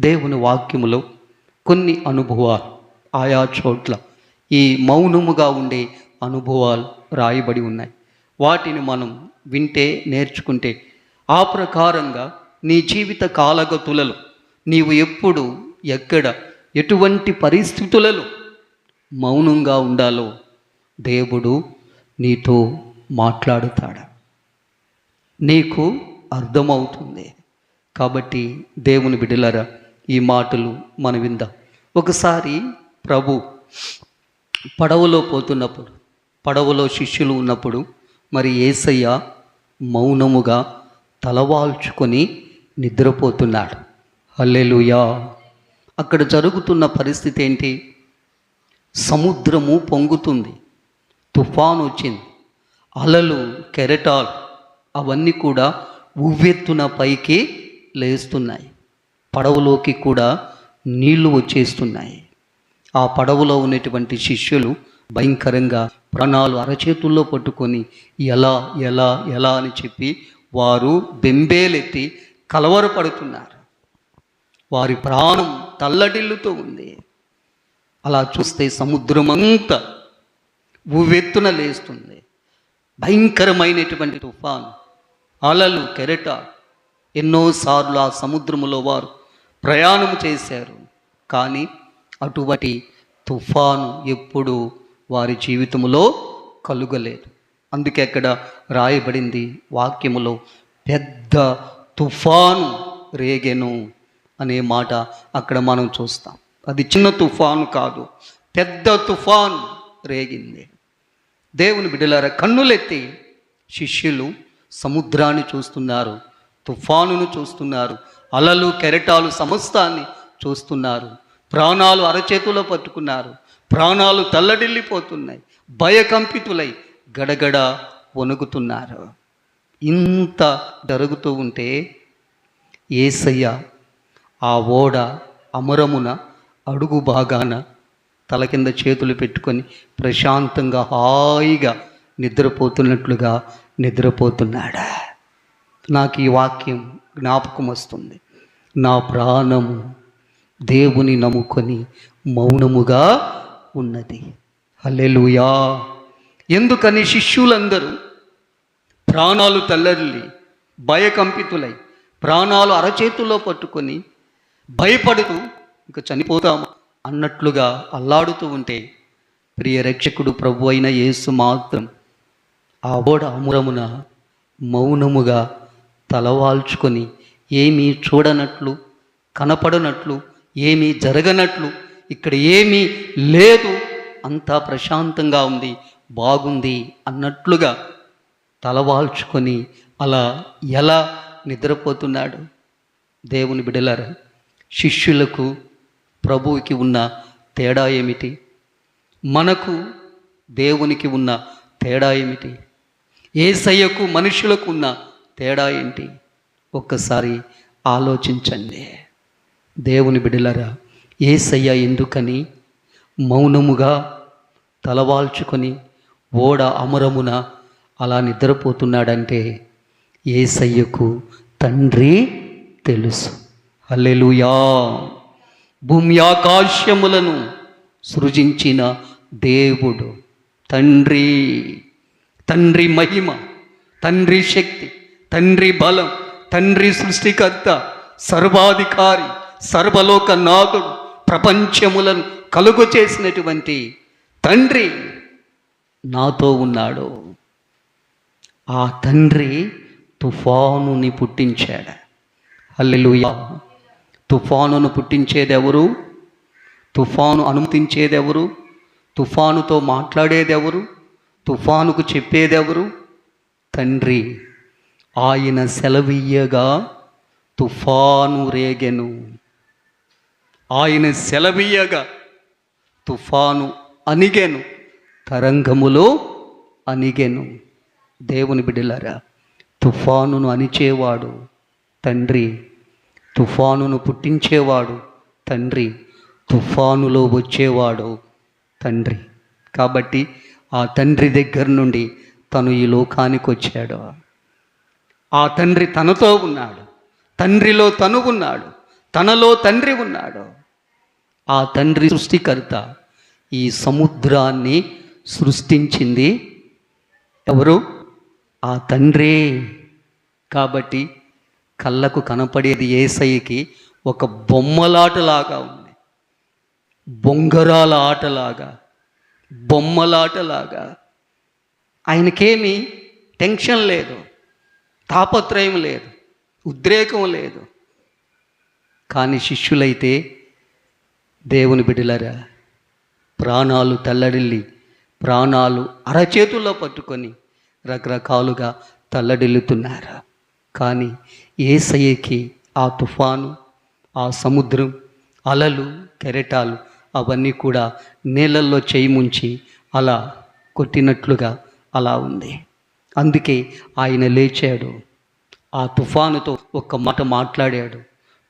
దేవుని వాక్యములో కొన్ని అనుభవాలు ఆయా చోట్ల ఈ మౌనముగా ఉండే అనుభవాలు రాయబడి ఉన్నాయి. వాటిని మనం వింటే నేర్చుకుంటే ఆ ప్రకారంగా నీ జీవిత కాలగతులలో నీవు ఎప్పుడు ఎక్కడ ఎటువంటి పరిస్థితులలో మౌనంగా ఉండాలో దేవుడు నీతో మాట్లాడుతాడు. నీకు అర్థమవుతుంది. కాబట్టి దేవుని బిడ్డలరా ఈ మాటలు మనం విందాం. ఒకసారి ప్రభు పడవలో పోతున్నప్పుడు పడవలో శిష్యులు ఉన్నప్పుడు మరి ఏసయ్య మౌనముగా తలవాల్చుకొని నిద్రపోతున్నాడు. హల్లెలూయా! అక్కడ జరుగుతున్న పరిస్థితి ఏంటి? సముద్రము పొంగుతుంది తుఫాను వచ్చింది అలలు కెరటాలు అవన్నీ కూడా ఉవ్వెత్తున పైకి లేస్తున్నాయి. పడవలోకి కూడా నీళ్ళు వచ్చేస్తున్నాయి. ఆ పడవలో ఉన్నటువంటి శిష్యులు భయంకరంగా ప్రాణాలు అరచేతుల్లో పట్టుకొని ఎలా ఎలా ఎలా అని చెప్పి వారు బెంబేలెత్తి కలవరపడుతున్నారు. వారి ప్రాణం తల్లడిల్లుతూ ఉంది. అలా చూస్తే సముద్రమంతా ఉవ్వెత్తున లేస్తుంది. భయంకరమైనటువంటి తుఫాను అలలు కెరట. ఎన్నోసార్లు ఆ సముద్రములో వారు ప్రయాణం చేశారు. కానీ అటువంటి తుఫాను ఎప్పుడు వారి జీవితంలో కలుగలేదు. అందుకే అక్కడ రాయబడింది వాక్యములో పెద్ద తుఫాను రేగెను అనే మాట అక్కడ మనం చూస్తాం. అది చిన్న తుఫాను కాదు పెద్ద తుఫాను రేగింది. దేవుని బిడ్డలారా కన్నులెత్తి శిష్యులు సముద్రాన్ని చూస్తున్నారు తుఫానును చూస్తున్నారు అలలు కెరటాలు సమస్తాన్ని చూస్తున్నారు. ప్రాణాలు అరచేతులో పట్టుకున్నారు. ప్రాణాలు తల్లడిల్లిపోతున్నాయి. భయకంపితులై గడగడ వణుకుతున్నారు. ఇంత జరుగుతూ ఉంటే ఏసయ్య ఆ ఓడ అమరమున అడుగు భాగాన తల కింద చేతులు పెట్టుకొని ప్రశాంతంగా హాయిగా నిద్రపోతున్నట్లుగా నిద్రపోతున్నాడా? నాకు ఈ వాక్యం జ్ఞాపకం వస్తుంది. నా ప్రాణము దేవుని నమ్ముకొని మౌనముగా ఉన్నది. హల్లెలూయా. ఎందుకని శిష్యులందరూ ప్రాణాలు తల్లడిల్లి భయకంపితులై ప్రాణాలు అరచేతుల్లో పట్టుకొని భయపడుతూ ఇంకా చనిపోతాము అన్నట్లుగా అల్లాడుతూ ఉంటే ప్రియ రక్షకుడు ప్రభు అయిన యేసు మాత్రం ఆ ఓడ అమురమున మౌనముగా తలవాల్చుకొని ఏమీ చూడనట్లు కనపడనట్లు ఏమీ జరగనట్లు ఇక్కడ ఏమీ లేదు అంతా ప్రశాంతంగా ఉంది బాగుంది అన్నట్లుగా తలవాల్చుకొని అలా ఎలా నిద్రపోతున్నాడు? దేవుని బిడలారా శిష్యులకు ప్రభువుకి ఉన్న తేడా ఏమిటి? మనకు దేవునికి ఉన్న తేడా ఏమిటి? ఏసయ్యకు మనుషులకు ఉన్న తేడా ఏంటి? ఒక్కసారి ఆలోచించండి. దేవుని బిడలరా ఏసయ్య ఎందుకని మౌనముగా తలవాల్చుకొని ఓడ అమరమున అలా నిద్రపోతున్నాడంటే ఏసయ్యకు తండ్రి తెలుసు. అల్లెలుయా భూమి ఆకాశములను సృజించిన దేవుడు తండ్రి. తండ్రి మహిమ తండ్రి శక్తి తండ్రి బలం తండ్రి సృష్టికర్త సర్వాధికారి సర్వలోక నాథుడు ప్రపంచములను కలుగు చేసినటువంటి తండ్రి నాతో ఉన్నాడు. ఆ తండ్రి తుఫానుని పుట్టించాడు. హల్లెలూయా. తుఫానును పుట్టించేదెవరు? తుఫాను అనుమతించేదెవరు? తుఫానుతో మాట్లాడేదెవరు? తుఫానుకు చెప్పేదెవరు? తండ్రి ఆయన సెలవియ్యగా తుఫాను రేగెను. ఆయన సెలవియ్యగా తుఫాను అనిగెను తరంగములో అనిగెను దేవుని బిడ్డలారా తుఫానును అణిచేవాడు తండ్రి తుఫానును పుట్టించేవాడు తండ్రి తుఫానులో వచ్చేవాడు తండ్రి. కాబట్టి ఆ తండ్రి దగ్గర నుండి తను ఈ లోకానికి వచ్చాడు ఆ తండ్రి తనతో ఉన్నాడు. తండ్రిలో తను ఉన్నాడు. తనలో తండ్రి ఉన్నాడు. ఆ తండ్రి సృష్టికర్త ఈ సముద్రాన్ని సృష్టించింది ఎవరు? ఆ తండ్రే. కాబట్టి కళ్ళకు కనపడేది ఏసైకి ఒక బొమ్మలాటలాగా ఉంది. బొంగరాల ఆటలాగా బొమ్మలాటలాగా. ఆయనకేమీ టెన్షన్ లేదు. తాపత్రయం లేదు ఉద్రేకం లేదు. కానీ శిష్యులైతే దేవుని బిడ్డలరా ప్రాణాలు తల్లడిల్లి ప్రాణాలు అరచేతుల్లో పట్టుకొని రకరకాలుగా తల్లడిల్లుతున్నారు. కానీ ఏసయ్యకి ఆ తుఫాను ఆ సముద్రం అలలు కెరటాలు అవన్నీ కూడా నీళ్ళల్లో చేయి ముంచి అలా కొట్టినట్లుగా అలా ఉంది. అందుకే ఆయన లేచాడు. ఆ తుఫానుతో ఒక్క మాట మాట్లాడాడు.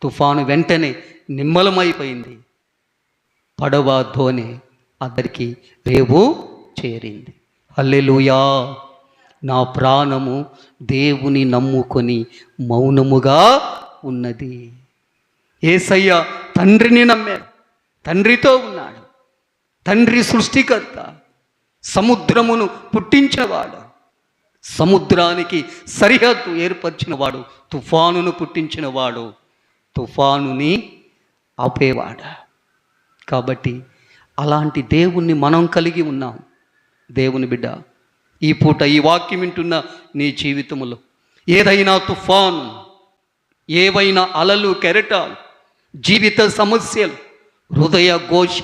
తుఫాను వెంటనే నిమ్మలమైపోయింది. పడవ ధోని అందరికి రేవు చేరింది. హల్లెలూయా! నా ప్రాణము దేవుని నమ్ముకొని మౌనముగా ఉన్నది. ఏసయ్య తండ్రిని నమ్మాడు. తండ్రితో ఉన్నాడు. తండ్రి సృష్టికర్త. సముద్రమును పుట్టించేవాడు. సముద్రానికి సరిహద్దు ఏర్పరిచినవాడు తుఫానును పుట్టించినవాడు తుఫానుని ఆపేవాడు. కాబట్టి అలాంటి దేవుణ్ణి మనం కలిగి ఉన్నాం. దేవుని బిడ్డ ఈ పూట ఈ వాక్యం వింటున్న నీ జీవితంలో ఏదైనా తుఫాను ఏవైనా అలలు కెరటాలు జీవిత సమస్యలు హృదయ ఘోష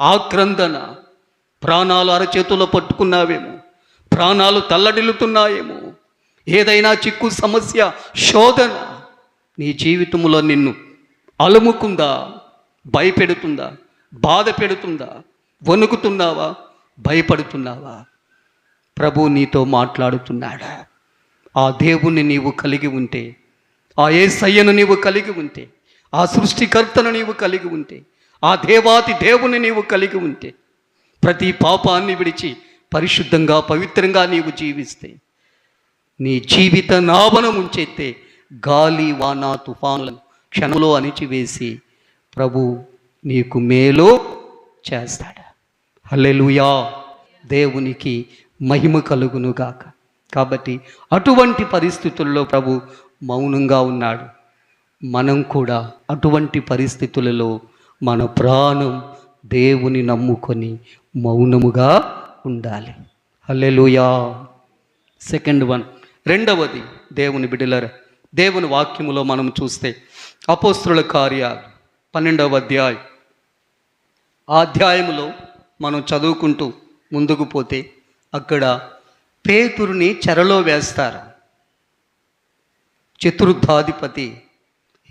ఆక్రందన ప్రాణాలు అరచేతుల్లో పట్టుకున్నావేమో. ప్రాణాలు తల్లడిల్లుతున్నాయేమో. ఏదైనా చిక్కు సమస్య శోధన నీ జీవితంలో నిన్ను అలుముకుందా భయపెడుతుందా బాధ పెడుతుందా వణుకుతున్నావా భయపడుతున్నావా? ప్రభు నీతో మాట్లాడుతున్నాడా? ఆ దేవుణ్ణి నీవు కలిగి ఉంటే ఆ ఏసయ్యను నీవు కలిగి ఉంటే ఆ సృష్టికర్తను నీవు కలిగి ఉంటే ఆ దేవాతి దేవుని నీవు కలిగి ఉంటే ప్రతి పాపాన్ని విడిచి పరిశుద్ధంగా పవిత్రంగా నీవు జీవిస్తే నీ జీవిత నావన ముంచెత్తే గాలి వాన తుఫానులను క్షణంలో అణిచివేసి ప్రభు నీకు మేలు చేస్తాడు. హల్లెలుయా! దేవునికి మహిమ కలుగునుగాక కాబట్టి అటువంటి పరిస్థితుల్లో ప్రభు మౌనంగా ఉన్నాడు. మనం కూడా అటువంటి పరిస్థితులలో మన ప్రాణం దేవుని నమ్ముకొని మౌనముగా ఉండాలి. హల్లెలూయా. సెకండ్ వన్ రెండవది దేవుని బిడ్డలర దేవుని వాక్యములో మనం చూస్తే అపోస్తుల కార్యాలు పన్నెండవ అధ్యాయం. ఆ అధ్యాయములో మనం చదువుకుంటూ ముందుకు పోతే అక్కడ పేతురుని చెరలో వేస్తారు. చతుర్థాధిపతి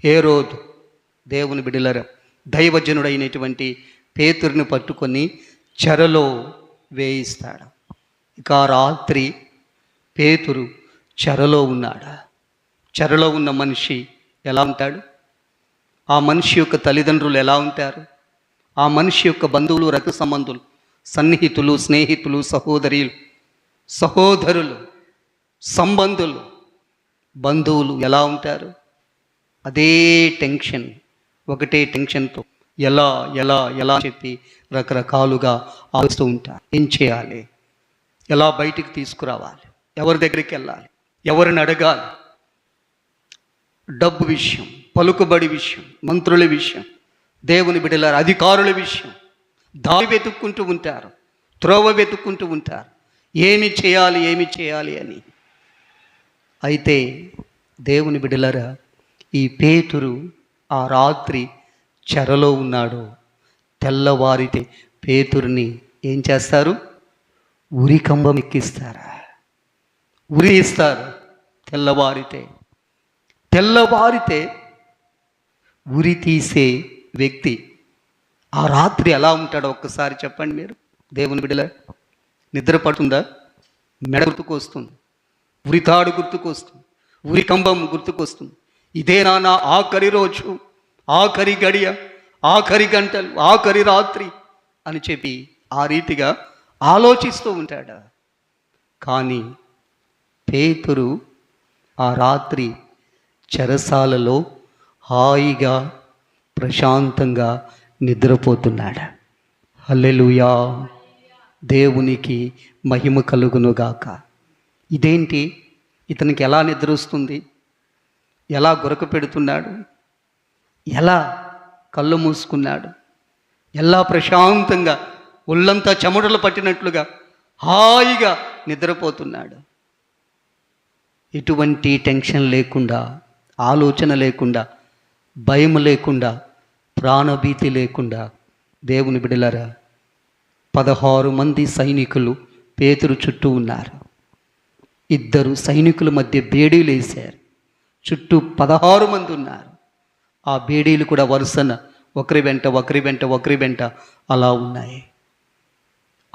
హేరోదు. దేవుని బిడలర దైవజనుడైనటువంటి పేతురుని పట్టుకొని చెరలో వేయిస్తాడు? ఇక రాత్రి పేతురు చెరలో ఉన్నాడు? చెరలో ఉన్న మనిషి ఎలా ఉంటాడు? ఆ మనిషి యొక్క తల్లిదండ్రులు ఎలా ఉంటారు? ఆ మనిషి యొక్క బంధువులు రక్త సంబంధులు సన్నిహితులు స్నేహితులు సహోదరులు సహోదరులు సంబంధులు బంధువులు ఎలా ఉంటారు? అదే టెన్షన్ ఒకటే టెన్షన్తో. ఎలా ఎలా ఎలా చెప్పి రకరకాలుగా ఆలోచిస్తూ ఉంటారు. ఏం చేయాలి? ఎలా బయటికి తీసుకురావాలి? ఎవరి దగ్గరికి వెళ్ళాలి? ఎవరిని అడగాలి? డబ్బు విషయం పలుకుబడి విషయం మంత్రుల విషయం దేవుని బిడ్డల అధికారుల విషయం. దారి వెతుక్కుంటూ ఉంటారు త్రోవ వెతుక్కుంటూ ఉంటారు. ఏమి చేయాలి ఏమి చేయాలి అని. అయితే దేవుని బిడలరా ఈ పేతురు ఆ రాత్రి చెరలో ఉన్నాడు. తెల్లవారితే పేతురిని ఏం చేస్తారు? ఉరికంబం ఎక్కిస్తారా? ఉరి ఇస్తారు తెల్లవారితే. తెల్లవారితే ఉరి తీసే వ్యక్తి ఆ రాత్రి ఎలా ఉంటాడో ఒక్కసారి చెప్పండి మీరు? దేవుని బిడ్డల నిద్ర పడుతుందా? మెడ గుర్తుకొస్తుంది. ఉరితాడు గుర్తుకొస్తుంది. ఉరి కంబం గుర్తుకొస్తుంది. ఇదేనా నా ఆఖరి రోజు. ఆఖరి గడియ ఆఖరి గంటలు ఆఖరి రాత్రి అని చెప్పి ఆ రీతిగా ఆలోచిస్తూ ఉంటాడు. కానీ పేతురు ఆ రాత్రి చెరసాలలో హాయిగా ప్రశాంతంగా నిద్రపోతున్నాడు. హల్లెలూయా! దేవునికి మహిమ కలుగునుగాక. ఇదేంటి? ఇతనికి ఎలా నిద్ర వస్తుంది? ఎలా గురక పెడుతున్నాడు? ఎలా కళ్ళు మూసుకున్నాడు? ఎలా ప్రశాంతంగా ఒళ్ళంతా చెమటలు పట్టినట్లుగా హాయిగా నిద్రపోతున్నాడు. ఎటువంటి టెన్షన్ లేకుండా ఆలోచన లేకుండా భయం లేకుండా ప్రాణభీతి లేకుండా దేవుని బిడలరా పదహారు మంది సైనికులు పేతురు చుట్టూ ఉన్నారు. ఇద్దరు సైనికుల మధ్య బేడీలు వేశారు చుట్టూ పదహారు మంది ఉన్నారు. ఆ బేడీలు కూడా వరుసన ఒకరి వెంట ఒకరి వెంట ఒకరి వెంట అలా ఉన్నాయి.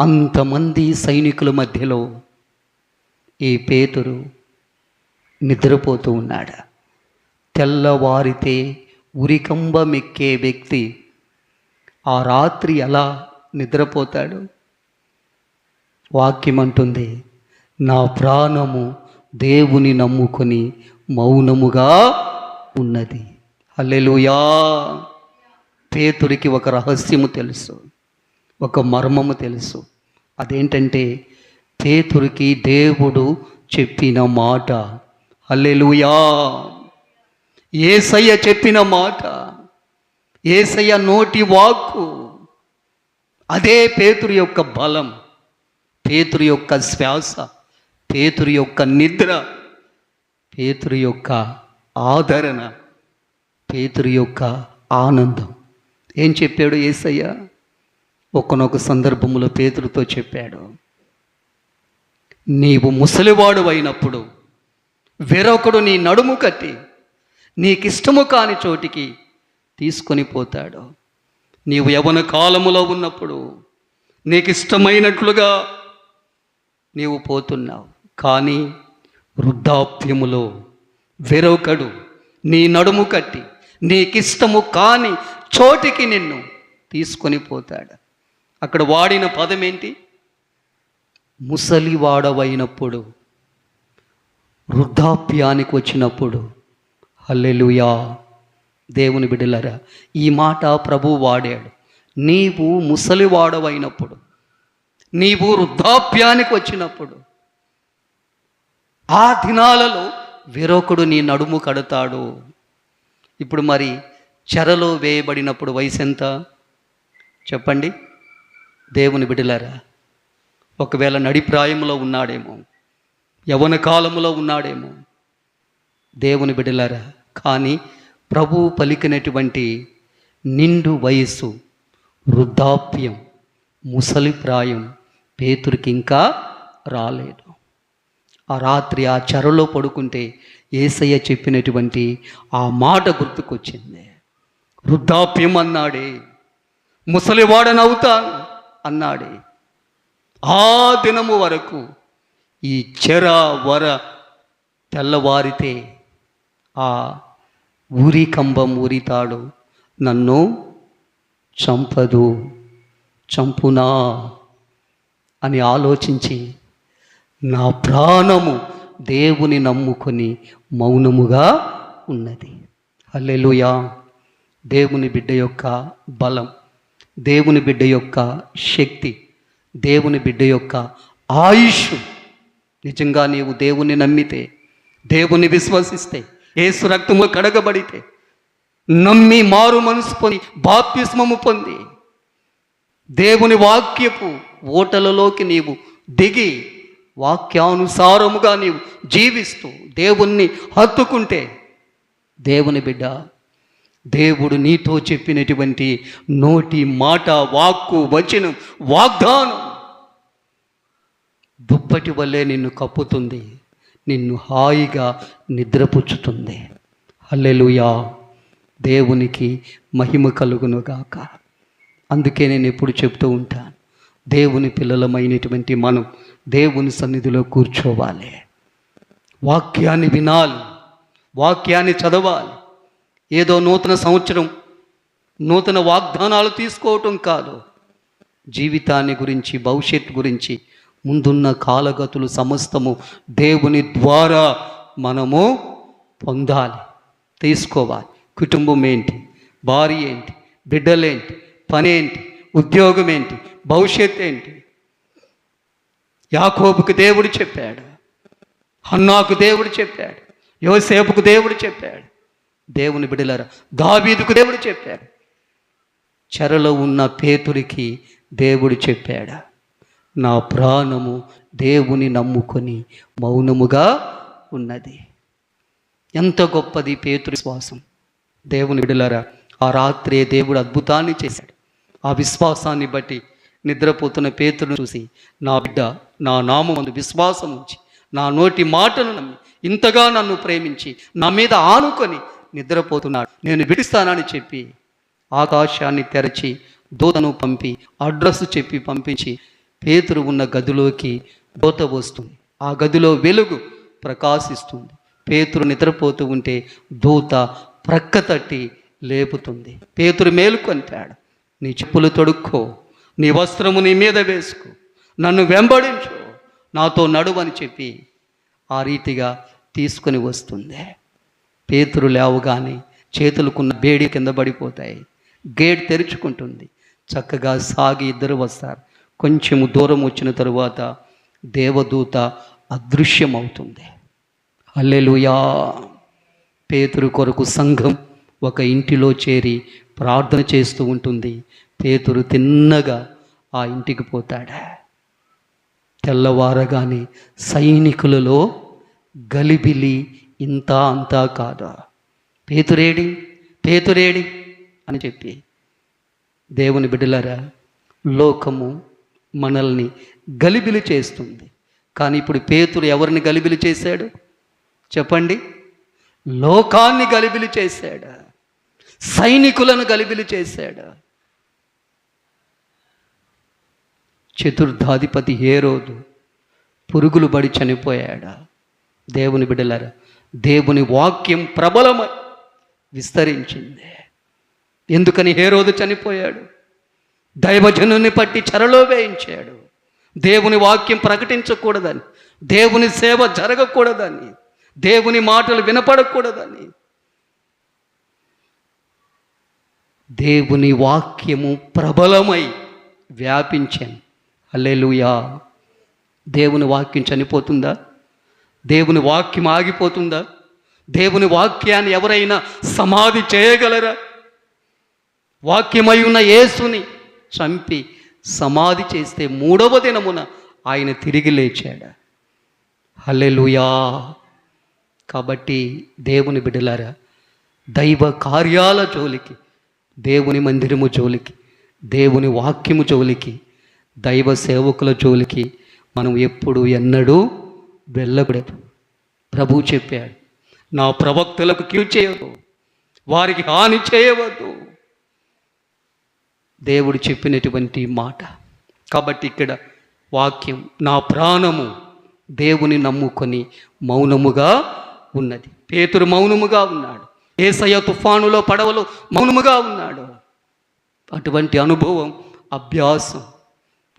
అంతమంది సైనికుల మధ్యలో ఈ పేతురు నిద్రపోతూ ఉన్నాడు. తెల్లవారితే ఉరికంబమెక్కే వ్యక్తి ఆ రాత్రి ఎలా నిద్రపోతాడు. వాక్యం అంటుంది నా ప్రాణము దేవుని నమ్ముకొని మౌనముగా ఉన్నది. అల్లెలుయా పేతురికి ఒక రహస్యము తెలుసు ఒక మర్మము తెలుసు. అదేంటంటే పేతురికి దేవుడు చెప్పిన మాట అల్లెలుయా ఏసయ్య చెప్పిన మాట ఏసయ్య నోటి వాక్కు. అదే పేతురు యొక్క బలం పేతురు యొక్క శ్వాస పేతురు యొక్క నిద్ర పేతురు యొక్క ఆదరణ. పేతురు యొక్క ఆనందం. ఏం చెప్పాడు ఏసయ్య? ఒకనొక సందర్భంలో పేతురుతో చెప్పాడు నీవు ముసలివాడు అయినప్పుడు వేరొకడు నీ నడుము కట్టి నీకిష్టము కాని చోటికి తీసుకొని పోతాడు. నీవు యవన కాలములో ఉన్నప్పుడు నీకు ఇష్టమైనట్లుగా నీవు పోతున్నావు. కానీ వృద్ధాప్యములో వేరొకడు నీ నడుము కట్టి నీకిష్టము కాని చోటికి నిన్ను తీసుకొని పోతాడు. అక్కడ వాడిన పదం ఏంటి ముసలివాడవైనప్పుడు వృద్ధాప్యానికి వచ్చినప్పుడు. హల్లెలుయా! దేవుని బిడ్డలరా ఈ మాట ప్రభు వాడాడు. నీవు ముసలివాడవైనప్పుడు నీవు వృద్ధాప్యానికి వచ్చినప్పుడు ఆ దినాలలో వేరొకడు నీ నడుము కడతాడు. ఇప్పుడు మరి చెరలో వేయబడినప్పుడు వయసు ఎంత? చెప్పండి. దేవుని బిడ్డలారా ఒకవేళ నడిప్రాయంలో ఉన్నాడేమో యవన కాలంలో ఉన్నాడేమో దేవుని బిడ్డలారా కానీ ప్రభు పలికినటువంటి నిండు వయస్సు వృద్ధాప్యం ముసలిప్రాయం పేతురికి ఇంకా రాలేదు. ఆ రాత్రి ఆ చెరలో పడుకుంటే ఏసయ్య చెప్పినటువంటి ఆ మాట గుర్తుకొచ్చింది. వృద్ధాప్యం అన్నాడే ముసలివాడనవుతాను అన్నాడే. ఆ దినము వరకు ఈ చెర వర తెల్లవారితే ఆ ఊరి కంబం ఊరితాడు నన్ను చంపదు చంపునా అని ఆలోచించి నా ప్రాణము దేవుని నమ్ముకొని మౌనముగా ఉన్నది. అల్లెలుయా దేవుని బిడ్డ యొక్క బలం దేవుని బిడ్డ యొక్క శక్తి దేవుని బిడ్డ యొక్క ఆయుష్. నిజంగా నీవు దేవుని నమ్మితే దేవుని విశ్వసిస్తే ఏసు రక్తము కడగబడితే నమ్మి మారు మనసు పొంది బాప్తిస్మము పొంది దేవుని వాక్యపు ఓటలలోకి నీవు దిగి వాక్యానుసారముగా నీవు జీవిస్తూ దేవుణ్ణి హత్తుకుంటే దేవుని బిడ్డ దేవుడు నీతో చెప్పినటువంటి నోటి మాట వాక్కు వచనం వాగ్దానం దుప్పటి వల్లే నిన్ను కప్పుతుంది నిన్ను హాయిగా నిద్రపుచ్చుతుంది. హల్లెలుయా. దేవునికి మహిమ కలుగునుగాక. అందుకే నేను ఎప్పుడు చెప్తూ ఉంటాను దేవుని పిల్లలమైనటువంటి మనం దేవుని సన్నిధిలో కూర్చోవాలి. వాక్యాన్ని వినాలి. వాక్యాన్ని చదవాలి. ఏదో నూతన సంవత్సరం నూతన వాగ్దానాలు తీసుకోవటం కాదు. జీవితాన్ని గురించి భవిష్యత్తు గురించి ముందున్న కాలగతులు సమస్తము దేవుని ద్వారా మనము పొందాలి. తీసుకోవాలి. కుటుంబం ఏంటి? భార్య ఏంటి? బిడ్డలేంటి పని ఏంటి? ఉద్యోగం ఏంటి భవిష్యత్ ఏంటి యాకోబుకు దేవుడు చెప్పాడు. హన్నాకు దేవుడు చెప్పాడు. యోసేపుకు దేవుడు చెప్పాడు. దేవుని బిడలరా దావీదుకు దేవుడు చెప్పాడు. చెరలో ఉన్న పేతురికి దేవుడు చెప్పాడు. నా ప్రాణము దేవుని నమ్ముకొని మౌనముగా ఉన్నది. ఎంత గొప్పది పేతురి శ్వాసం దేవుని బిడలరా ఆ రాత్రే దేవుడు అద్భుతాన్ని చేశాడు. ఆ విశ్వాసాన్ని బట్టి నిద్రపోతున్న పేతును చూసి నా బిడ్డ నా నామందు విశ్వాసం ఉంచి నా నోటి మాటను నమ్మి ఇంతగా నన్ను ప్రేమించి నా మీద ఆనుకొని నిద్రపోతున్నాడు. నేను విడిస్తానని చెప్పి ఆకాశాన్ని తెరచి దూతను పంపి అడ్రస్ చెప్పి పంపించి పేతురు ఉన్న గదిలోకి దూత వస్తుంది. ఆ గదిలో వెలుగు ప్రకాశిస్తుంది. పేతురు నిద్రపోతూ ఉంటే దూత ప్రక్క తట్టి లేపుతుంది. పేతురు మేలుకొంటాడు. నీ చెప్పులు తొడుక్కో నీ వస్త్రము నీ మీద వేసుకో నన్ను వెంబడించు నాతో నడువని చెప్పి ఆ రీతిగా తీసుకొని వస్తుంది. పేతురు లేవగానే చేతులకున్న బేడి కింద పడిపోతాయి. గేట్ తెరుచుకుంటుంది. చక్కగా సాగి ఇద్దరు వస్తారు. కొంచెము దూరం వచ్చిన తరువాత దేవదూత అదృశ్యమవుతుంది. అల్లెలుయా పేతురు కొరకు సంఘం ఒక ఇంటిలో చేరి ప్రార్థన చేస్తూ ఉంటుంది. పేతురు తిన్నగా ఆ ఇంటికి పోతాడా. తెల్లవారగానే సైనికులలో గలిబిలి ఇంత అంతా కాదా? పేతురేడి పేతురేడి అని చెప్పి దేవుని బిడ్డలారా లోకము మనల్ని గలిబిలి చేస్తుంది. కానీ ఇప్పుడు పేతురు ఎవరిని గలిబిలి చేశాడు? చెప్పండి. లోకాన్ని గలిబిలి చేశాడు. సైనికులను గలిబిలి చేశాడు. చతుర్థాధిపతి ఏ రోజు పురుగులు బడి చనిపోయాడా. దేవుని బిడ్డలారా దేవుని వాక్యం ప్రబలమై విస్తరించింది. ఎందుకని ఏ రోజు చనిపోయాడు? దైవజనుని పట్టి చెరలో వేయించాడు. దేవుని వాక్యం ప్రకటించకూడదని దేవుని సేవ జరగకూడదని దేవుని మాటలు వినపడకూడదని దేవుని వాక్యము ప్రబలమై వ్యాపించాను. అల్లెలుయా దేవుని వాక్యం చనిపోతుందా? దేవుని వాక్యం ఆగిపోతుందా? దేవుని వాక్యాన్ని ఎవరైనా సమాధి చేయగలరా? వాక్యమై ఉన్న యేసుని చంపి సమాధి చేస్తే మూడవ దినమున ఆయన తిరిగి లేచాడు. హల్లెలుయా. కాబట్టి దేవుని బిడ్డలారా దైవ కార్యాల జోలికి దేవుని మందిరము జోలికి దేవుని వాక్యము జోలికి దైవ సేవకుల జోలికి మనం ఎప్పుడు ఎన్నడూ వెళ్ళకూడదు. ప్రభు చెప్పాడు నా ప్రవక్తలకు కీడు చేయవద్దు వారికి హాని చేయవద్దు. దేవుడు చెప్పినటువంటి మాట. కాబట్టి ఇక్కడ వాక్యం నా ప్రాణము దేవుని నమ్ముకొని మౌనముగా ఉన్నది. పేతురు మౌనముగా ఉన్నాడు. ఏసయ్య తుఫానులో పడవలో మౌనముగా ఉన్నాడు. అటువంటి అనుభవం అభ్యాసం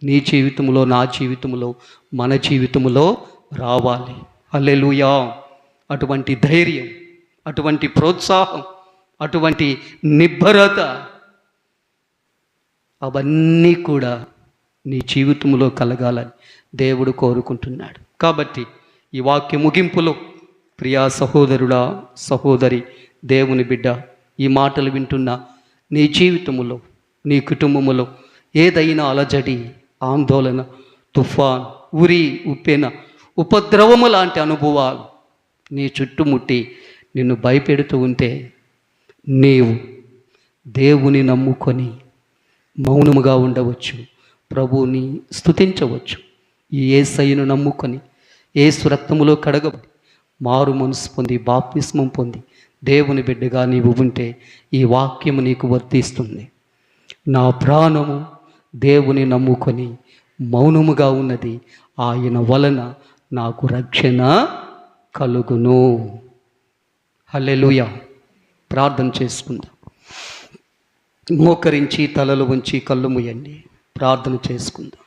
నీ జీవితంలో నా జీవితంలో మన జీవితంలో రావాలి. అల్లెలుయా అటువంటి ధైర్యం అటువంటి ప్రోత్సాహం అటువంటి నిబ్బరత అవన్నీ కూడా నీ జీవితంలో కలగాలని దేవుడు కోరుకుంటున్నాడు. కాబట్టి ఈ వాక్య ముగింపులో ప్రియా సహోదరుడా సహోదరి దేవుని బిడ్డ ఈ మాటలు వింటున్న నీ జీవితములో నీ కుటుంబములో ఏదైనా అలజడి ఆందోళన తుఫాన్ ఉరి ఉప్పెన ఉపద్రవము లాంటి అనుభవాలు నీ చుట్టుముట్టి నిన్ను భయపెడుతూ ఉంటే నీవు దేవుని నమ్ముకొని మౌనముగా ఉండవచ్చు. ప్రభువుని స్తుతించవచ్చు. ఈ ఏసయ్యను నమ్ముకొని ఏసు రక్తములో కడగబడి మారు మనసు పొంది బాప్తిస్మం పొంది దేవుని బిడ్డగా నీవు ఉంటే ఈ వాక్యము నీకు వర్తిస్తుంది. నా ప్రాణము దేవుని నమ్ముకొని మౌనముగా ఉన్నది. ఆయన వలన నాకు రక్షణ కలుగును. హల్లెలూయా. ప్రార్థన చేసుకుందాం. మోకరించి తలలు ఉంచి కళ్ళు ముయ్యండి ప్రార్థన చేసుకుందాం.